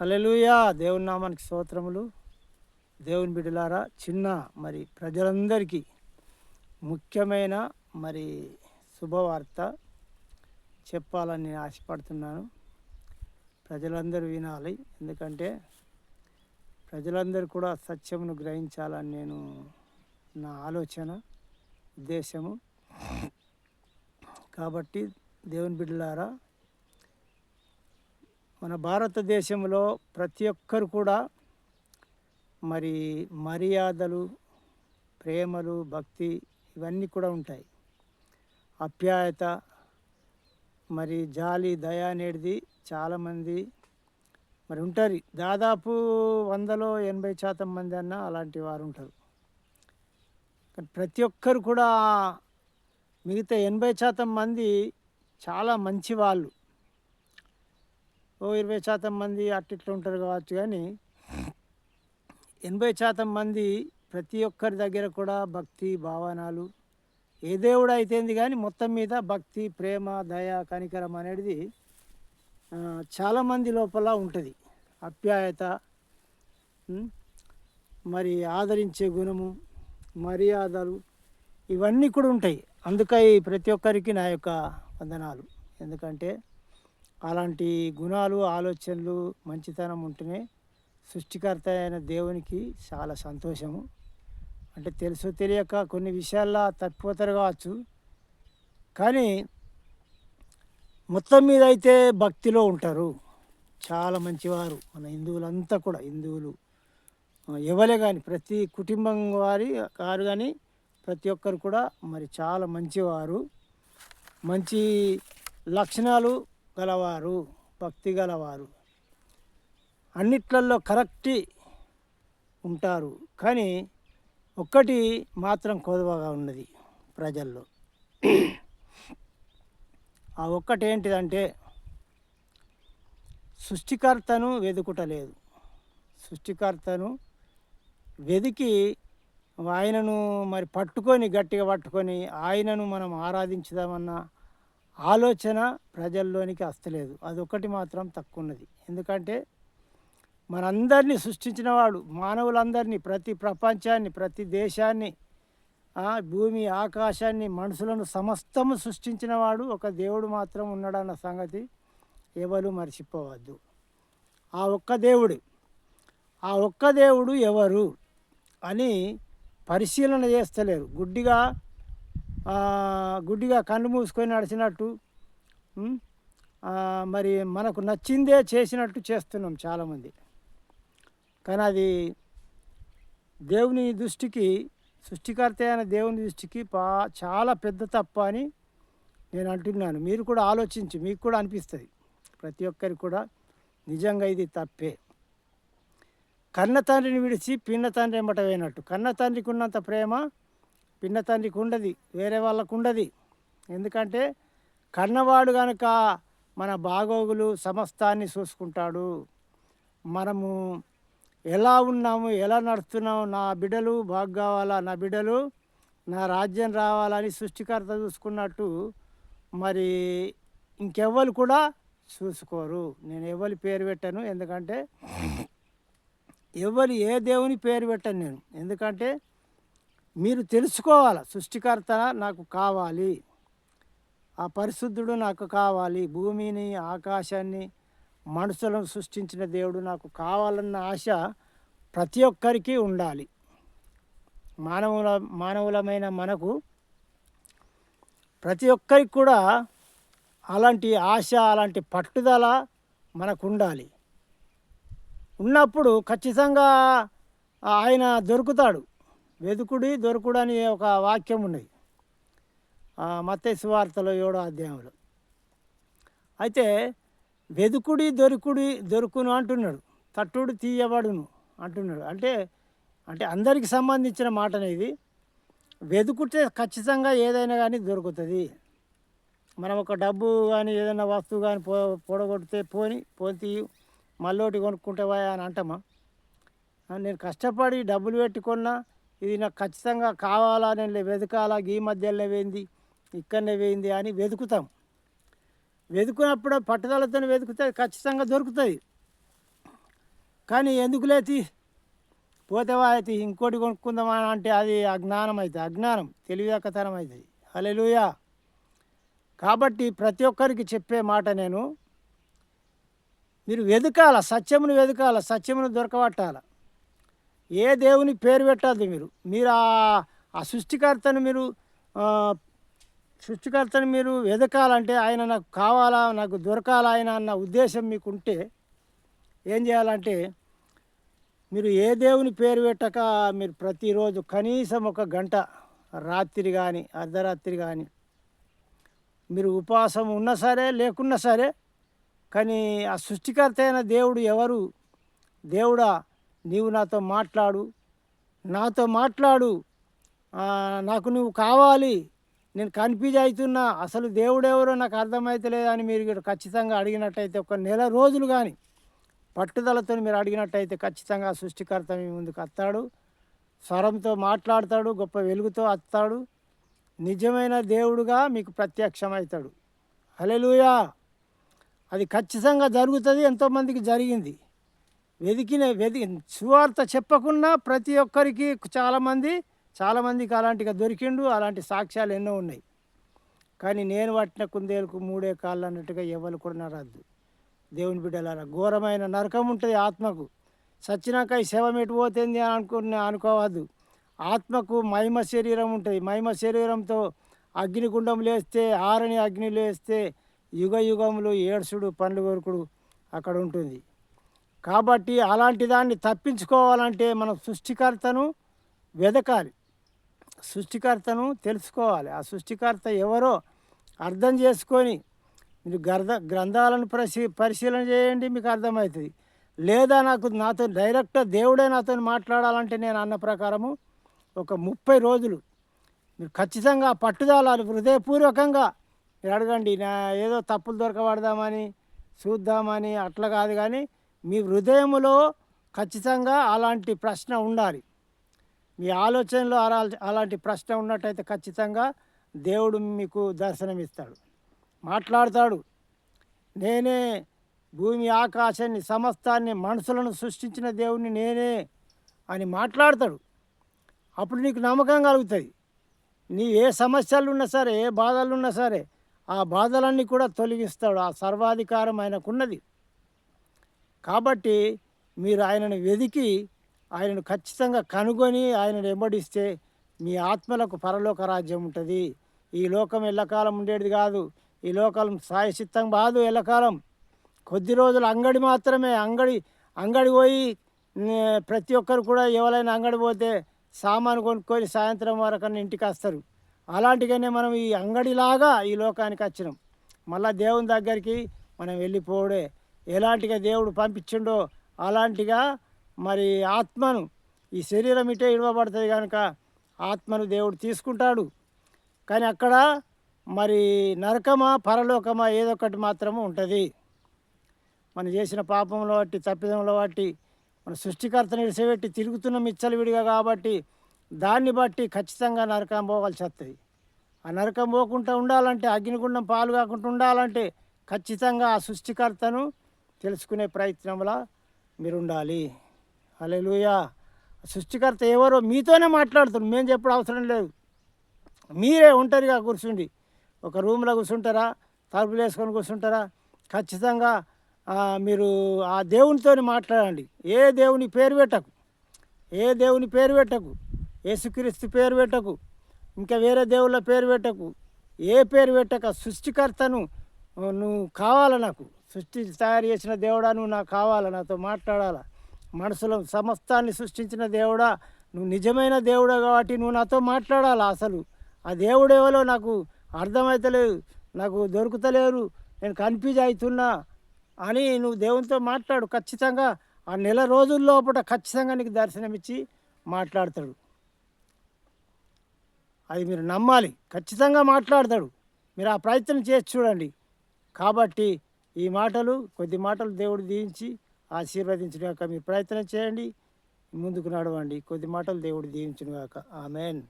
హలలుయా దేవుని నామానికి స్తోత్రములు. దేవుని బిడ్డలారా చిన్న మరి ప్రజలందరికీ ముఖ్యమైన మరి శుభవార్త చెప్పాలని నేను ఆశపడుతున్నాను. ప్రజలందరూ వినాలి. ఎందుకంటే ప్రజలందరూ కూడా సత్యమును గ్రహించాలని నేను నా ఆలోచన ఉద్దేశము. కాబట్టి దేవుని బిడ్డలారా మన భారతదేశంలో ప్రతి ఒక్కరు కూడా మరి మర్యాదలు ప్రేమలు భక్తి ఇవన్నీ కూడా ఉంటాయి. ఆప్యాయత మరి జాలి దయ అనేది చాలామంది మరి ఉంటారు. దాదాపు వందలో ఎనభై శాతం మంది అన్న అలాంటి వారు ఉంటారు. కానీ ప్రతి ఒక్కరు కూడా మిగతా ఎనభై శాతం మంది చాలా మంచి వాళ్ళు. ఓ ఇరవై శాతం మంది అట్టిట్లు ఉంటారు కావచ్చు కానీ ఎనభై శాతం మంది ప్రతి ఒక్కరి దగ్గర కూడా భక్తి భావనాలు ఏ దేవుడు అయితేంది కానీ మొత్తం మీద భక్తి ప్రేమ దయ కనికరం అనేది చాలామంది లోపల ఉంటుంది. అప్యాయత మరి ఆదరించే గుణము మర్యాదలు ఇవన్నీ కూడా ఉంటాయి. అందుకై ప్రతి ఒక్కరికి నా యొక్క వందనాలు. ఎందుకంటే అలాంటి గుణాలు ఆలోచనలు మంచితనం ఉంటేనే సృష్టికర్త అయిన దేవునికి చాలా సంతోషము. అంటే తెలుసో తెలియక కొన్ని విషయాల్లో తప్పిపోతారు కావచ్చు. కానీ మొత్తం మీద అయితే భక్తిలో ఉంటారు. చాలా మంచివారు. మన హిందువులంతా కూడా హిందువులు. ఎవరే కానీ ప్రతి కుటుంబం వారి కారు కానీ ప్రతి ఒక్కరు కూడా మరి చాలా మంచివారు. మంచి లక్షణాలు గలవారు భక్తి గలవారు. అన్నిట్లల్లో కరెక్ట్ ఉంటారు. కానీ ఒక్కటి మాత్రం కొదవగా ఉన్నది ప్రజల్లో. ఆ ఒక్కటి ఏంటిదంటే సృష్టికర్తను వెతుకుటలేదు సృష్టికర్తను వెతికి ఆయనను మరి పట్టుకొని గట్టిగా పట్టుకొని ఆయనను మనం ఆరాధించుదామన్నా ఆలోచన ప్రజల్లోనికి వస్తలేదు అదొకటి మాత్రం తక్కువ ఉన్నది ఎందుకంటే మనందరినీ సృష్టించిన వాడు మానవులందరినీ ప్రతి ప్రపంచాన్ని ప్రతి దేశాన్ని భూమి ఆకాశాన్ని మనుషులను సమస్తము సృష్టించిన వాడు ఒక దేవుడు మాత్రం ఉన్నాడన్న సంగతి ఎవరు మర్చిపోవద్దు. ఆ ఒక్క దేవుడు ఆ ఒక్క దేవుడు ఎవరు అని పరిశీలన చేస్తలేరు. గుడ్డిగా గుడ్డిగా కళ్ళు మూసుకొని నడిచినట్టు మరి మనకు నచ్చిందే చేసినట్టు చేస్తున్నాం చాలామంది. కానీ అది దేవుని దృష్టికి సృష్టికర్త అయిన దేవుని దృష్టికి పా చాలా పెద్ద తప్ప అని నేను అంటున్నాను. మీరు కూడా ఆలోచించి మీకు కూడా అనిపిస్తుంది. ప్రతి ఒక్కరికి కూడా నిజంగా ఇది తప్పే. కన్న తండ్రిని విడిచి పిన్న తండ్రి ఎంబట పోయినట్టు. కన్న తండ్రికి ఉన్నంత ప్రేమ పిన్న తండ్రికి ఉండదు వేరే వాళ్ళకు ఉండదు ఎందుకంటే కన్నవాడు కనుక మన బాగోగులు సమస్తాన్ని చూసుకుంటాడు. మనము ఎలా ఉన్నాము ఎలా నడుస్తున్నాము నా బిడ్డలు బాగు కావాలా నా బిడ్డలు నా రాజ్యం రావాలని సృష్టికర్త చూసుకున్నట్టు మరి ఇంకెవ్వరు కూడా చూసుకోరు. నేను ఎవరి పేరు పెట్టాను ఎందుకంటే ఎవరు ఏ దేవుని పేరు పెట్టను నేను. ఎందుకంటే మీరు తెలుసుకోవాలి సృష్టికర్త నాకు కావాలి ఆ పరిశుద్ధుడు నాకు కావాలి భూమిని ఆకాశాన్ని మనుషులను సృష్టించిన దేవుడు నాకు కావాలన్న ఆశ ప్రతి ఒక్కరికి ఉండాలి. మానవుల మానవులమైన మనకు ప్రతి ఒక్కరికి కూడా అలాంటి ఆశ అలాంటి పట్టుదల మనకు ఉండాలి ఉన్నప్పుడు ఖచ్చితంగా ఆయన దొరుకుతాడు. వెతుకుడి దొరకుడు అని ఒక వాక్యం ఉన్నది. మత్తయి వార్తలో ఏడో అధ్యాయంలో. అయితే వెదుకుడి దొరుకుడి దొరుకును అంటున్నాడు. తట్టుడు తీయబడును అంటున్నాడు. అంటే అంటే అందరికి సంబంధించిన మాట అనేది వెతుకుతే ఖచ్చితంగా ఏదైనా కానీ దొరుకుతుంది. మనం ఒక డబ్బు కానీ ఏదైనా వస్తువు కానీ పో పొడగొడితే పోని పోతి మళ్ళోటి కొనుక్కుంటావా అని అంటామా? నేను కష్టపడి డబ్బులు పెట్టుకున్నా ఇది నాకు ఖచ్చితంగా కావాలా నేను వెతకాలా? ఈ మధ్యలోనే వేయింది ఇక్కడనే వేయింది అని వెతుకుతాం. వెతుకున్నప్పుడు పట్టుదలతో వెతుకుతుంది ఖచ్చితంగా దొరుకుతుంది. కానీ ఎందుకు లేతి? పోతేవా అయితే ఇంకోటి కొనుక్కుందామా అంటే అది అజ్ఞానం అవుతుంది అజ్ఞానం తెలివిదక్కతనం అవుతుంది అలెలుయా కాబట్టి ప్రతి ఒక్కరికి చెప్పే మాట నేను మీరు వెతకాల సత్యమును వెతకాల సత్యమును దొరకబట్టాలా? ఏ దేవుని పేరు పెట్టద్దు మీరు. మీరు ఆ- సృష్టికర్తను మీరు సృష్టికర్తను మీరు వెతకాలంటే ఆయన నాకు కావాలా నాకు దొరకాలా ఆయన అన్న ఉద్దేశం మీకు ఉంటే ఏం చేయాలంటే మీరు ఏ దేవుని పేరు పెట్టక మీరు ప్రతిరోజు కనీసం ఒక గంట రాత్రి కానీ అర్ధరాత్రి కానీ మీరు ఉపవాసం ఉన్నా సరే లేకున్నా సరే కానీ ఆ సృష్టికర్త అయిన దేవుడు ఎవరు? దేవుడా? నీవు నాతో మాట్లాడు నాతో మాట్లాడు. నాకు నువ్వు కావాలి. నేను కన్ఫ్యూజ్ అవుతున్నా. అసలు దేవుడెవరో నాకు అర్థమవుతలేదని మీరు ఖచ్చితంగా అడిగినట్టయితే ఒక నెల రోజులు కానీ పట్టుదలతో మీరు అడిగినట్టయితే ఖచ్చితంగా ఆ సృష్టికర్త మీ ముందుకు వస్తాడు. స్వరంతో మాట్లాడతాడు గొప్ప వెలుగుతో వస్తాడు. నిజమైన దేవుడుగా మీకు ప్రత్యక్షమవుతాడు. హలెలుయా అది ఖచ్చితంగా జరుగుతుంది ఎంతోమందికి జరిగింది. వెతికిన వెతి సువార్త చెప్పకున్నా ప్రతి ఒక్కరికి చాలామంది చాలామందికి అలాంటిగా దొరికిండు అలాంటి సాక్ష్యాలు ఎన్నో ఉన్నాయి. కానీ నేను పట్టిన కుందేలకు మూడే కాళ్ళు అన్నట్టుగా ఎవరు కూడా నరద్దు దేవుని బిడ్డలారా ఘోరమైన నరకం ఉంటుంది ఆత్మకు. సచ్చినాక ఈ శవం ఎటు పోతుంది అని అనుకుని అనుకోవద్దు. ఆత్మకు మహిమ శరీరం ఉంటుంది. మహిమ శరీరంతో అగ్నిగుండం లేస్తే ఆరని అగ్ని లేస్తే యుగ యుగములు ఏడ్సుడు పండ్లు కొరుకుడు అక్కడ ఉంటుంది. కాబట్టి అలాంటి దాన్ని తప్పించుకోవాలంటే మనం సృష్టికర్తను వెదకాలి. సృష్టికర్తను తెలుసుకోవాలి. ఆ సృష్టికర్త ఎవరో అర్థం చేసుకొని మీరు గ్రంథ గ్రంథాలను పరిశీ పరిశీలన చేయండి మీకు అర్థమవుతుంది. లేదా నాకు నాతో డైరెక్ట్ దేవుడే నాతో మాట్లాడాలంటే నేను అన్న ప్రకారము ఒక ముప్పై రోజులు మీరు ఖచ్చితంగా పట్టుదల హృదయపూర్వకంగా మీరు అడగండి నా ఏదో తప్పులు దొరకబడదామని చూద్దామని అట్లా కాదు కానీ మీ హృదయములో ఖచ్చితంగా అలాంటి ప్రశ్న ఉండాలి. మీ ఆలోచనలో అలా అలాంటి ప్రశ్న ఉన్నట్టయితే ఖచ్చితంగా దేవుడు మీకు దర్శనమిస్తాడు. మాట్లాడతాడు. నేనే భూమి ఆకాశాన్ని సమస్తాన్ని మనుషులను సృష్టించిన దేవుణ్ణి నేనే అని మాట్లాడతాడు. అప్పుడు నీకు నమ్మకం కలుగుతుంది. నీ ఏ సమస్యలు ఉన్నా సరే ఏ బాధలు ఉన్నా సరే ఆ బాధలన్నీ కూడా తొలగిస్తాడు. ఆ సర్వాధికారం ఆయనకున్నది. కాబట్టి మీరు ఆయనను వెదికి ఆయనను ఖచ్చితంగా కనుగొని ఆయనను వెంబడిస్తే మీ ఆత్మలకు పరలోక రాజ్యం ఉంటుంది. ఈ లోకం ఎల్లకాలం ఉండేది కాదు. ఈ లోకం సాయచిత్తం కాదు ఎల్లకాలం. కొద్ది రోజులు అంగడి మాత్రమే అంగడి అంగడి పోయి ప్రతి ఒక్కరు కూడా ఎవరైనా అంగడి పోతే సామాను కొనుక్కొని సాయంత్రం వరకు ఇంటికి వస్తారు. అలాంటిగానే మనం ఈ అంగడిలాగా ఈ లోకానికి వచ్చినాం. మళ్ళీ దేవుని దగ్గరికి మనం వెళ్ళిపోవడే. ఎలాంటిగా దేవుడు పంపించిండో అలాంటిగా మరి ఆత్మను ఈ శరీరం ఇటే ఇడవబడుతుంది కనుక ఆత్మను దేవుడు తీసుకుంటాడు. కానీ అక్కడ మరి నరకమా పరలోకమా ఏదో ఒకటి మాత్రము ఉంటుంది. మనం చేసిన పాపంలో బట్టి తప్పిదంలో బట్టి మన సృష్టికర్తని తిరుగుతున్న తిరుగుతున్నాం విడిగా కాబట్టి దాన్ని బట్టి ఖచ్చితంగా నరకం పోవాల్సి వస్తుంది. ఆ నరకం పోకుండా ఉండాలంటే అగ్నిగుండం పాలు కాకుండా ఉండాలంటే ఖచ్చితంగా ఆ సృష్టికర్తను తెలుసుకునే ప్రయత్నంలో మీరు ఉండాలి అలెలుయా సృష్టికర్త ఎవరో మీతోనే మాట్లాడుతున్నారు. మేము చెప్పడం అవసరం లేదు. మీరే ఒంటరిగా కూర్చుండి. ఒక రూమ్లో కూర్చుంటారా? తలుపులు వేసుకొని కూర్చుంటారా? ఖచ్చితంగా మీరు ఆ దేవునితో మాట్లాడండి. ఏ దేవుని పేరు పెట్టకు. ఏ దేవుని పేరు పెట్టకు. యేసుక్రీస్తు పేరు పెట్టకు. ఇంకా వేరే దేవుళ్ళ పేరు పెట్టకు. ఏ పేరు పెట్టక. సృష్టికర్తను నువ్వు కావాలి నాకు? సృష్టి తయారు చేసిన దేవుడా నువ్వు నాకు కావాలా? నాతో మాట్లాడాలా? మనసులో సమస్తాన్ని సృష్టించిన దేవుడా నువ్వు నిజమైన దేవుడు కాబట్టి నువ్వు నాతో మాట్లాడాలా అసలు? ఆ దేవుడు ఎవరో నాకు అర్థమవుతలేదు నాకు దొరుకుతలేరు నేను కన్ఫ్యూజ్ అవుతున్నా అని నువ్వు దేవునితో మాట్లాడు. ఖచ్చితంగా ఆ నెల రోజుల లోపల ఖచ్చితంగా నీకు దర్శనమిచ్చి మాట్లాడతాడు. అది మీరు నమ్మాలి. ఖచ్చితంగా మాట్లాడతాడు. మీరు ఆ ప్రయత్నం చేసి చూడండి. కాబట్టి ఈ మాటలు కొద్ది మాటలు దేవుడు దీవించి ఆశీర్వదించిన యొక్క మీరు ప్రయత్నం చేయండి ముందుకు నడవండి. కొద్ది మాటలు దేవుడు దీవించిన కాక ఆమెన్.